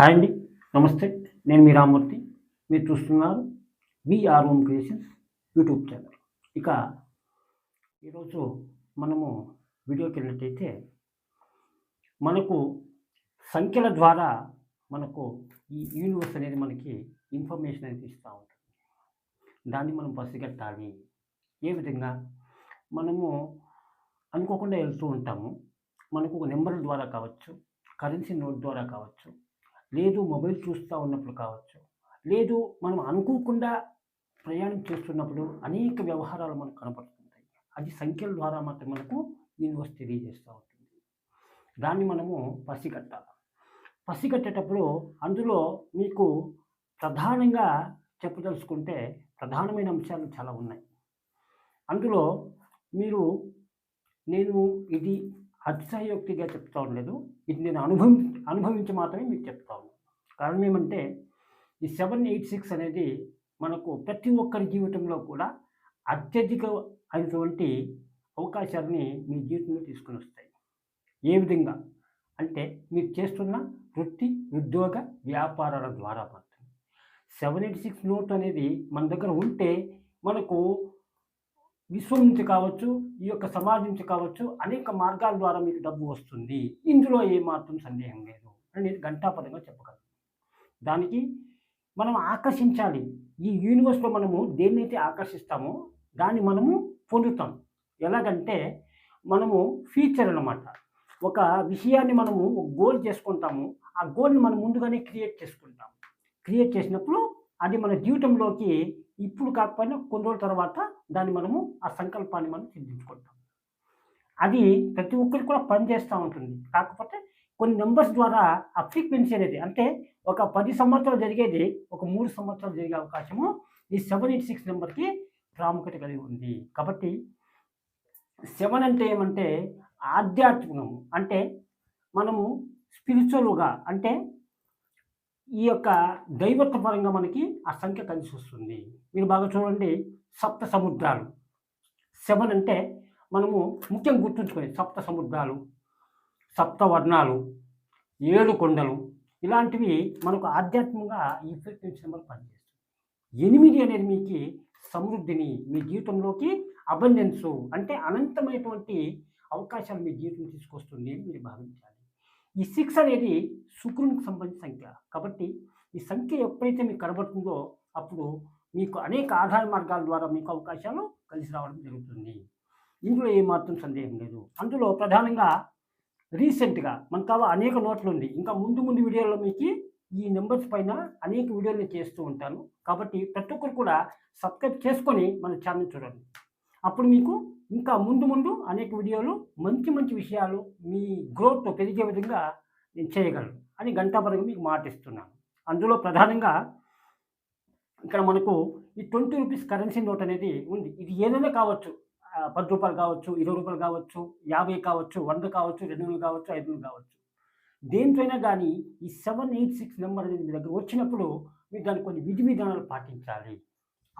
Hi అండి. నమస్తే. నేను మీ రామూర్తి మీరు చూస్తున్నారు VR home creations YouTube channel. ఇక ఈరోజు మనము వీడియోకి వెళ్ళినట్టయితే మనకు సంఖ్యల ద్వారా మనకు ఈ యూనివర్స్ అనేది మనకి ఇన్ఫర్మేషన్ అనేది ఇస్తూ ఉంటుంది. దాన్ని మనం పసిగట్టాలి. ఏ విధంగా? మనము అనుకోకుండా వెళ్తూ ఉంటాము. మనకు ఒక నెంబర్ ద్వారా కావచ్చు కరెన్సీ నోట్ ద్వారా కావచ్చు లేదు మొబైల్ చూస్తూ ఉన్నప్పుడు కావచ్చు. లేదు మనం అనుకోకుండా ప్రయాణం చేస్తున్నప్పుడు అనేక వ్యవహారాలు మనకు కనపడుతుంటాయి. అది సంఖ్యల ద్వారా మాత్రం మనకు యూనివర్స్ తెలియజేస్తూ ఉంటుంది. దాన్ని మనము పసిగట్టాలి. పసిగట్టేటప్పుడు అందులో మీకు ప్రధానంగా చెప్పదలుచుకుంటే ప్రధానమైన అంశాలు చాలా ఉన్నాయి. అందులో మీరు నేను ఇది అతిశయోక్తిగా చెప్తా ఉండలేదు ఇది నేను అనుభవం అనుభవించి మాత్రమే మీకు చెప్తాను. కారణం ఏమంటే ఈ సెవెన్ ఎయిట్ సిక్స్ అనేది మనకు ప్రతి ఒక్కరి జీవితంలో కూడా అత్యధిక అయినటువంటి అవకాశాలని మీ జీవితంలో తీసుకుని వస్తాయి. ఏ విధంగా? అంటే మీరు చేస్తున్న వృత్తి ఉద్యోగ వ్యాపారాల ద్వారా మాత్రమే. సెవెన్ ఎయిట్ సిక్స్ నోట్ అనేది మన దగ్గర ఉంటే మనకు విశ్వం నుంచి కావచ్చు ఈ యొక్క సమాజం నుంచి కావచ్చు అనేక మార్గాల ద్వారా మీకు డబ్బు వస్తుంది. ఇందులో ఏమాత్రం సందేహం లేదు అని నేను ఘంటాపదంగా చెప్పగలను. దానికి మనం ఆకర్షించాలి. ఈ యూనివర్స్లో మనము దేన్నైతే ఆకర్షిస్తామో దాన్ని మనము పొందుతాం. ఎలాగంటే మనము ఫీచర్ అన్నమాట. ఒక విషయాన్ని మనము గోల్ చేసుకుంటాము. ఆ గోల్ని మనం ముందుగానే క్రియేట్ చేసుకుంటాం. క్రియేట్ చేసినప్పుడు అది మన జీవితంలోకి ఇప్పుడు కాకపోయినా కొన్ని రోజుల తర్వాత దాన్ని మనము ఆ సంకల్పాన్ని మనం సిద్ధించుకుంటాం. అది ప్రతి ఒక్కరికి కూడా పనిచేస్తూ ఉంటుంది. కాకపోతే కొన్ని నెంబర్స్ ద్వారా ఆ ఫ్రీక్వెన్సీ అనేది అంటే ఒక పది సంవత్సరాలు జరిగేది ఒక మూడు సంవత్సరాలు జరిగే అవకాశము ఈ సెవెన్ ఎయిట్ సిక్స్ నెంబర్కి ప్రాముఖ్యత కలిగి ఉంది. కాబట్టి సెవెన్ అంటే ఏమంటే ఆధ్యాత్మికము. అంటే మనము స్పిరిచువల్గా అంటే ఈ యొక్క దైవత్వ పరంగా మనకి ఆ సంఖ్య కలిసి వస్తుంది. మీరు బాగా చూడండి సప్త సముద్రాలు. సెవెన్ అంటే మనము ముఖ్యంగా గుర్తుంచుకొని సప్త సముద్రాలు సప్త వర్ణాలు ఏడు కొండలు ఇలాంటివి మనకు ఆధ్యాత్మికంగా ఈ ఫ్రీక్వెన్సీ నెంబర్ పనిచేస్తుంది ఎనిమిది అనేది మీకు సమృద్ధిని మీ జీవితంలోకి అబండెన్సు అంటే అనంతమైనటువంటి అవకాశాలు మీ జీవితం తీసుకొస్తుంది అని మీరు భావించాలి. ఈ సిక్స్ అనేది శుక్రునికి సంబంధించిన సంఖ్య. కాబట్టి ఈ సంఖ్య ఎప్పుడైతే మీకు కనబడుతుందో అప్పుడు మీకు అనేక ఆధార మార్గాల ద్వారా మీకు అవకాశాలు కలిసి రావడం జరుగుతుంది. ఇందులో ఏమాత్రం సందేహం లేదు. అందులో ప్రధానంగా రీసెంట్గా మనకు అనేక నోట్లు ఉంది. ఇంకా ముందు ముందు వీడియోలో మీకు ఈ నెంబర్స్ పైన అనేక వీడియోలు చేస్తూ ఉంటాను. కాబట్టి ప్రతి ఒక్కరు కూడా సబ్స్క్రైబ్ చేసుకొని మన ఛానల్ చూడండి. అప్పుడు మీకు ఇంకా ముందు ముందు అనేక వీడియోలు మంచి మంచి విషయాలు మీ గ్రోత్ పెరిగే విధంగా నేను చేయగలను అని గంటాపరంగా మీకు మాటిస్తున్నాను. అందులో ప్రధానంగా ఇక్కడ మనకు ఈ ట్వంటీ రూపీస్ కరెన్సీ నోట్ అనేది ఉంది. ఇది ఏదైనా కావచ్చు పది రూపాయలు కావచ్చు ఇరవై రూపాయలు కావచ్చు యాభై కావచ్చు వంద కావచ్చు రెండు వందలు కావచ్చు ఐదు వందలు కావచ్చు. దేంతోనైనా కానీ ఈ సెవెన్ ఎయిట్ సిక్స్ నెంబర్ అనేది మీ దగ్గర వచ్చినప్పుడు మీరు దానికి కొన్ని విధి విధానాలు పాటించాలి.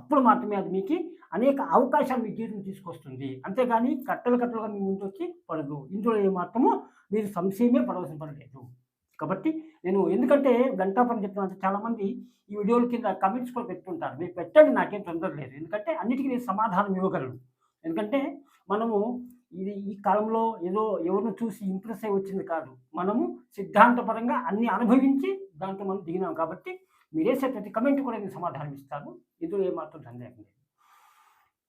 అప్పుడు మాత్రమే అది మీకు అనేక అవకాశాలు మీ జీవితం తీసుకొస్తుంది. అంతేగాని కట్టలు కట్టలుగా మీ ముందు వచ్చి పడదు. ఇందులో ఏమాత్రము మీరు సంశయమే పడవలసిన పడలేదు కాబట్టి నేను ఎందుకంటే గంటాపని చెప్తున్నాను చాలామంది ఈ వీడియోల కింద కమెంట్స్ కూడా పెట్టుకుంటారు మీరు పెట్టండి నాకేం తొందర లేదు. ఎందుకంటే అన్నిటికీ నేను సమాధానం ఇవ్వగలను. ఎందుకంటే మనము ఇది ఈ కాలంలో ఏదో ఎవరిని చూసి ఇంప్రెస్ అయి వచ్చింది కాదు. మనము సిద్ధాంతపరంగా అన్ని అనుభవించి దాంట్లో మనం దిగినాం కాబట్టి మీరేసే ప్రతి కమెంట్ కూడా నేను సమాధానం ఇస్తాను. ఇందులో ఏమాత్రం సందేహం లేదు.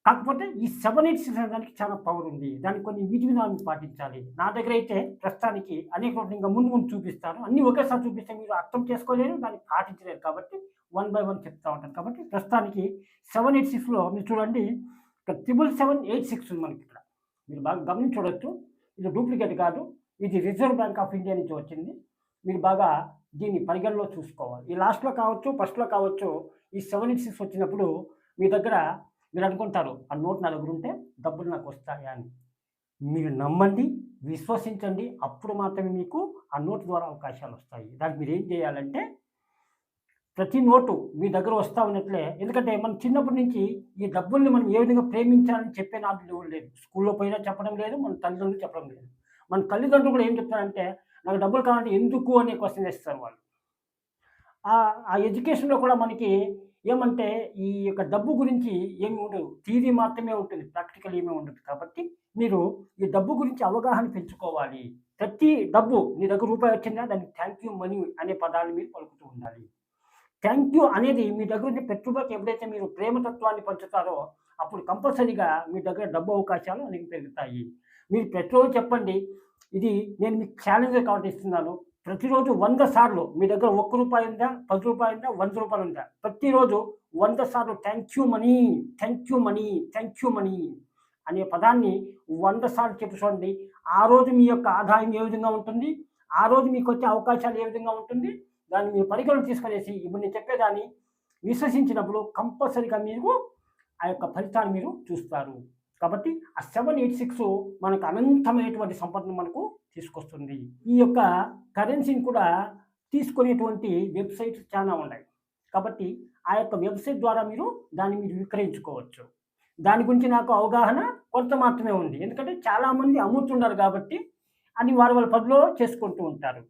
కాకపోతే ఈ సెవెన్ ఎయిట్ సిక్స్ దానికి చాలా పవర్ ఉంది. దానికి కొన్ని విధి విధానం పాటించాలి. నా దగ్గర అయితే ప్రస్తుతానికి అనేక రోజులు ఇంకా ముందు ముందు చూపిస్తాను. అన్ని ఒకేసారి చూపిస్తే మీరు అర్థం చేసుకోలేరు దాన్ని పాటించలేరు కాబట్టి వన్ బై వన్ చెప్తా ఉంటాను. కాబట్టి ప్రస్తుతానికి సెవెన్ ఎయిట్ సిక్స్లో మీరు చూడండి ఇక్కడ త్రిబుల్ సెవెన్ ఎయిట్ సిక్స్ ఉంది మనకి ఇక్కడ. మీరు బాగా గమనించవచ్చు ఇది డూప్లికేట్ కాదు. ఇది రిజర్వ్ బ్యాంక్ ఆఫ్ ఇండియా నుంచి వచ్చింది. మీరు బాగా దీన్ని పరిగణలో చూసుకోవాలి. ఈ లాస్ట్లో కావచ్చు ఫస్ట్లో కావచ్చు ఈ సెవెన్ ఎయిట్ సిక్స్ వచ్చినప్పుడు మీ దగ్గర మీరు అనుకుంటారు ఆ నోట్ నా దగ్గర ఉంటే డబ్బులు నాకు వస్తాయా అని. మీరు నమ్మండి విశ్వసించండి అప్పుడు మాత్రమే మీకు ఆ నోట్ ద్వారా అవకాశాలు వస్తాయి. దానికి మీరు ఏం చేయాలంటే ప్రతి నోటు మీ దగ్గర వస్తా ఉన్నట్లే ఎందుకంటే మనం చిన్నప్పటి నుంచి ఈ డబ్బుల్ని మనం ఏ విధంగా ప్రేమించాలని చెప్పే నాకు లేవు లేదు స్కూల్లో పోయినా చెప్పడం లేదు మన తల్లిదండ్రులు చెప్పడం లేదు. మన తల్లిదండ్రులు కూడా ఏం చెప్తారంటే నాకు డబ్బులు కావాలంటే ఎందుకు అనే క్వశ్చన్ వేస్తారు వాళ్ళు ఆ ఎడ్యుకేషన్‌లో కూడా మనకి ఏమంటే ఈ యొక్క డబ్బు గురించి ఏమి ఉండదు. థీరీ మాత్రమే ఉంటుంది. ప్రాక్టికల్ ఏమీ ఉండదు. కాబట్టి మీరు ఈ డబ్బు గురించి అవగాహన పెంచుకోవాలి. ప్రతి డబ్బు నీ దగ్గర రూపాయి వచ్చిందా దానికి థ్యాంక్ యూ మనీ అనే పదాలు మీరు పలుకుతూ ఉండాలి. థ్యాంక్ యూ అనేది మీ దగ్గర ఉన్న పెట్టుబడికి ఎప్పుడైతే మీరు ప్రేమతత్వాన్ని పంచుతారో అప్పుడు కంపల్సరీగా మీ దగ్గర డబ్బు అవకాశాలు అనేవి పెరుగుతాయి. మీరు ప్రతిరోజు చెప్పండి. ఇది నేను మీకు ఛాలెంజ్ కాబట్టి ఇస్తున్నాను. ప్రతిరోజు వంద సార్లు మీ దగ్గర ఒక్క రూపాయి ఉందా? పది రూపాయలు ఉందా? వంద రూపాయలు ఉందా? ప్రతిరోజు వంద సార్లు thank you money, thank you money, thank you money అనే పదాన్ని వంద సార్లు చెప్పి చూడండి. ఆ రోజు మీ యొక్క ఆదాయం ఏ విధంగా ఉంటుంది? ఆ రోజు మీకొచ్చే అవకాశాలు ఏ విధంగా ఉంటుంది? దాన్ని మీరు పరిగణలోకి తీసుకునేసి ఇప్పుడు నేను చెప్పేదాన్ని విశ్వసించినప్పుడు కంపల్సరీగా మీరు ఆ యొక్క ఫలితాన్ని మీరు చూస్తారు. కాబట్టి ఆ 786 మనకు అనంతమైనటువంటి సంపదను మనకు తీసుకొస్తుంది. ఈ యొక్క కరెన్సీని కూడా తీసుకునేటువంటి వెబ్‌సైట్స్ చాలా ఉన్నాయి. కాబట్టి ఆ యొక్క వెబ్‌సైట్ ద్వారా మీరు దాన్ని మీరు విక్రయించుకోవచ్చు. దాని గురించి నాకు అవగాహన కొంత మాత్రమే ఉంది. ఎందుకంటే చాలామంది అమ్ముతున్నారు కాబట్టి అని వారి వాళ్ళ పనిలో చేసుకుంటూ ఉంటారు.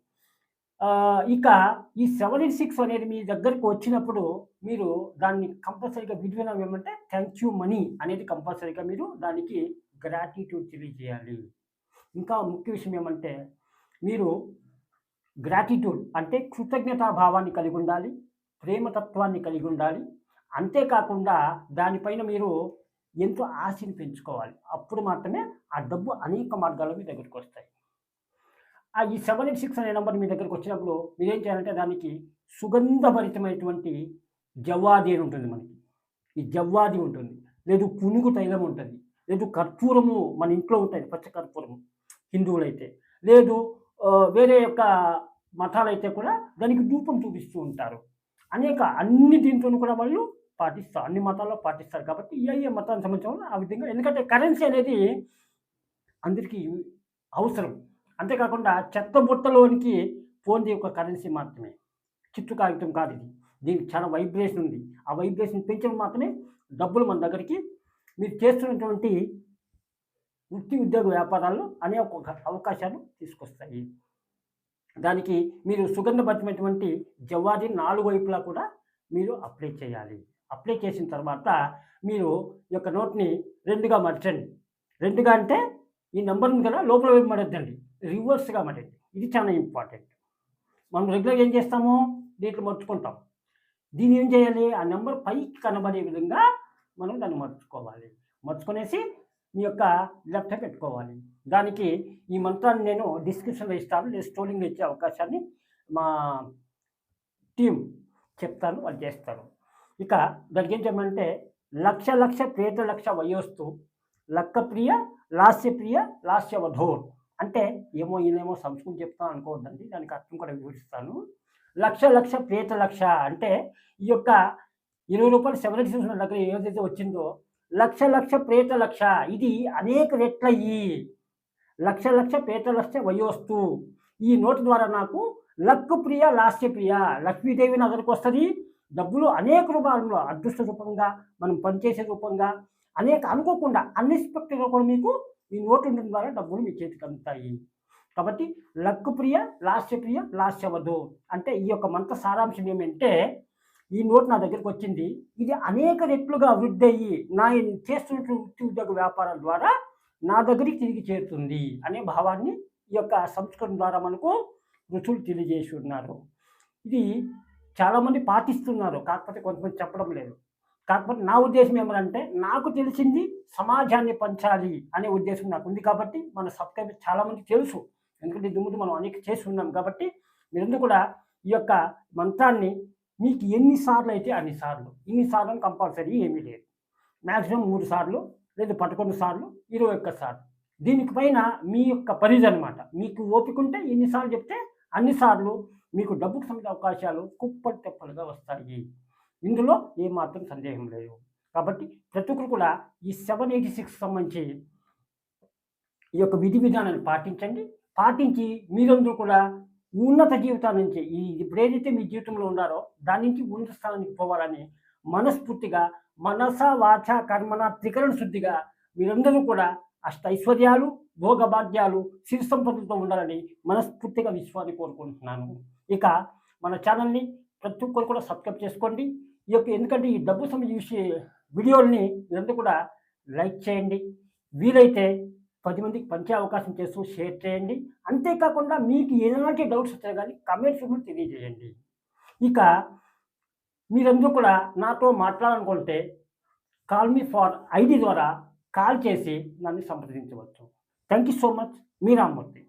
ఇక ఈ 786 అనేది మీ దగ్గరికి వచ్చినప్పుడు మీరు దాన్ని కంపల్సరీగా విధివిధానం ఏమంటే థ్యాంక్ యూ మనీ అనేది కంపల్సరీగా మీరు దానికి గ్రాటిట్యూడ్ తెలియజేయాలి. ఇంకా ముఖ్య విషయం ఏమంటే మీరు గ్రాటిట్యూడ్ అంటే కృతజ్ఞతా భావాన్ని కలిగి ఉండాలి. ప్రేమతత్వాన్ని కలిగి ఉండాలి. అంతేకాకుండా దానిపైన మీరు ఎంతో ఆశని పెంచుకోవాలి. అప్పుడు మాత్రమే ఆ డబ్బు అనేక మార్గాల్లో మీ దగ్గరికి వస్తాయి ఈ 786 అనే నెంబర్ మీ దగ్గరకు వచ్చినప్పుడు మీరేం చేయాలంటే దానికి సుగంధభరితమైనటువంటి జవ్వాది అని ఉంటుంది మనకి. ఈ జవ్వాది ఉంటుంది. లేదు పునుగు తైలం ఉంటుంది లేదు కర్పూరము మన ఇంట్లో ఉంటుంది పచ్చ కర్పూరము హిందువులైతే. లేదు వేరే యొక్క మతాలైతే కూడా దానికి ధూపం చూపిస్తూ ఉంటారు. అనేక అన్ని దీంట్లోనూ కూడా వాళ్ళు పాటిస్తారు. అన్ని మతాల్లో పాటిస్తారు. కాబట్టి ఏ ఏ మతానికి సంబంధించిన ఆ విధంగా ఎందుకంటే కరెన్సీ అనేది అందరికీ అవసరం. అంతేకాకుండా చెత్త బుట్టలోనికి పోనిది ఒక కరెన్సీ మాత్రమే. చిట్టు కాగితం కాదు ఇది దీనికి చాలా వైబ్రేషన్ ఉంది. ఆ వైబ్రేషన్ పెంచడం మాత్రమే డబ్బులు మన దగ్గరికి మీరు చేస్తున్నటువంటి వృత్తి, ఉద్యోగ వ్యాపారాల్లో అనేక ఒక అవకాశాలు తీసుకొస్తాయి. దానికి మీరు సుగంధభరితమైనటువంటి జవాది నాలుగు వైపులా కూడా మీరు అప్లై చేయాలి. అప్లై చేసిన తర్వాత మీరు ఈ యొక్క నోట్‌ని రెండుగా మార్చండి రెండుగా అంటే ఈ నెంబర్ని కదా లోపల వైపు మడద్దండి రివర్స్‌గా మాట్లాడి ఇది చాలా ఇంపార్టెంట్. మనం రెగ్యులర్‌గా ఏం చేస్తాము? దీంట్లో మర్చుకుంటాం దీన్ని ఏం చేయాలి? ఆ నెంబర్ పైకి కనబడే విధంగా మనం దాన్ని మర్చుకోవాలి మర్చుకునేసి మీ యొక్క లెఫ్ట్ పెట్టుకోవాలి. దానికి ఈ మంత్రాన్ని నేను డిస్క్రిప్షన్‌లో ఇస్తాను. లేదు స్టోరింగ్ ఇచ్చే అవకాశాన్ని మా టీమ్ చెప్తాను. వాళ్ళు చేస్తారు. ఇక దానికి ఏం చేయమంటే లక్ష లక్ష ప్రేత లక్ష వయోస్తు లక్కప్రియ లాస్యప్రియ లాస్యవధోర్ అంటే ఏమో ఈయనేమో సంస్కృతం చెప్తాను అనుకోవద్దండి. దానికి అర్థం కూడా వివరిస్తాను. లక్ష లక్ష ప్రేత లక్ష అంటే ఈ యొక్క రూ. 20 786 మన దగ్గర ఏదైతే వచ్చిందో లక్ష లక్ష ప్రేత లక్ష ఇది అనేక రెట్లయ్యి లక్ష లక్ష ప్రేత లక్ష వయోస్తు ఈ నోటు ద్వారా నాకు లక్కు ప్రియ లాస్య ప్రియ లక్ష్మీదేవి నా వస్తుంది డబ్బులు అనేక రూపాల్లో అదృష్ట రూపంగా, మనం పనిచేసే రూపంగా అనేక అనుకోకుండా అన్‌ఎక్స్‌పెక్టెడ్‌గా కూడా మీకు ఈ నోటు ఉండడం ద్వారా డబ్బులు మీ చేతికి అందుతాయి. కాబట్టి లక్కు ప్రియ లాస్య ప్రియ లాస్యవధో అంటే ఈ యొక్క మంత్ర సారాంశం ఏమంటే ఈ నోట్ నా దగ్గరకొచ్చింది. ఇది అనేక రెట్లుగా వృద్ధయ్యి నా చేస్తున్నటువంటి వృత్తి, ఉద్యోగ వ్యాపారాల ద్వారా నా దగ్గరికి తిరిగి చేరుతుంది అనే భావాన్ని ఈ యొక్క సంస్కృతం ద్వారా మనకు ఋషులు తెలియజేసి ఉన్నారు. ఇది చాలామంది పాటిస్తున్నారు. కాకపోతే కొంతమంది చెప్పడం లేదు. కాకపోతే నా ఉద్దేశం ఏమనంటే నాకు తెలిసింది సమాజాన్ని పంచాలి అనే ఉద్దేశం నాకు ఉంది కాబట్టి మన సబ్‌స్క్రైబర్స్ చాలామంది తెలుసు. ఎందుకంటే ఇంతకు మనం అనేక చేసి ఉన్నాం కాబట్టి మీరందరూ కూడా ఈ యొక్క మంత్రాన్ని మీకు ఎన్నిసార్లు అయితే అన్ని సార్లు. సార్లు కంపల్సరీ ఏమీ లేదు. మ్యాక్సిమం మూడు సార్లు లేదా 11 సార్లు, 21 సార్లు. దీనికి పైన మీ యొక్క పరిధి అనమాట మీకు ఓపిక ఉంటే చెప్తే అన్ని సార్లు మీకు డబ్బుకు సంబంధించిన అవకాశాలు కుప్పలు తెప్పలుగా వస్తాయి. ఇందులో ఏమాత్రం సందేహం లేదు. కాబట్టి ప్రతి ఒక్కరు కూడా ఈ 786 సంబంధించి ఈ యొక్క విధి విధానాన్ని పాటించండి. పాటించి మీరందరూ కూడా ఉన్నత జీవితాల నుంచి ఈ ఎప్పుడేదైతే మీ జీవితంలో ఉన్నారో దాని నుంచి ఉన్నత స్థానానికి పోవాలని మనస్ఫూర్తిగా మనస, వాచ, కర్మణ త్రికరణ శుద్ధిగా మీరందరూ కూడా అష్టైశ్వర్యాలు, భోగభాగ్యాలు, సిరి సంపదలతో ఉండాలని మనస్ఫూర్తిగా విశ్వాన్ని కోరుకుంటున్నాను. ఇక మన ఛానల్‌ని ప్రతి ఒక్కరు కూడా సబ్స్క్రైబ్ చేసుకోండి ఈ యొక్క ఎందుకంటే ఈ డబ్బు సంబంధించి వీడియోల్ని మీరందరూ కూడా లైక్ చేయండి. వీలైతే పది మందికి పంచే అవకాశం చేస్తూ షేర్ చేయండి. అంతేకాకుండా మీకు ఎలాంటి డౌట్స్ వచ్చాయి కానీ కమెంట్స్ కూడా తెలియజేయండి. ఇక మీరందరూ కూడా నాతో మాట్లాడాలనుకుంటే కాల్ మీ ఫార్ ఐడి ద్వారా కాల్ చేసి నన్ను సంప్రదించవచ్చు. థ్యాంక్ యూ సో మచ్ మీ రామ్మూర్తి.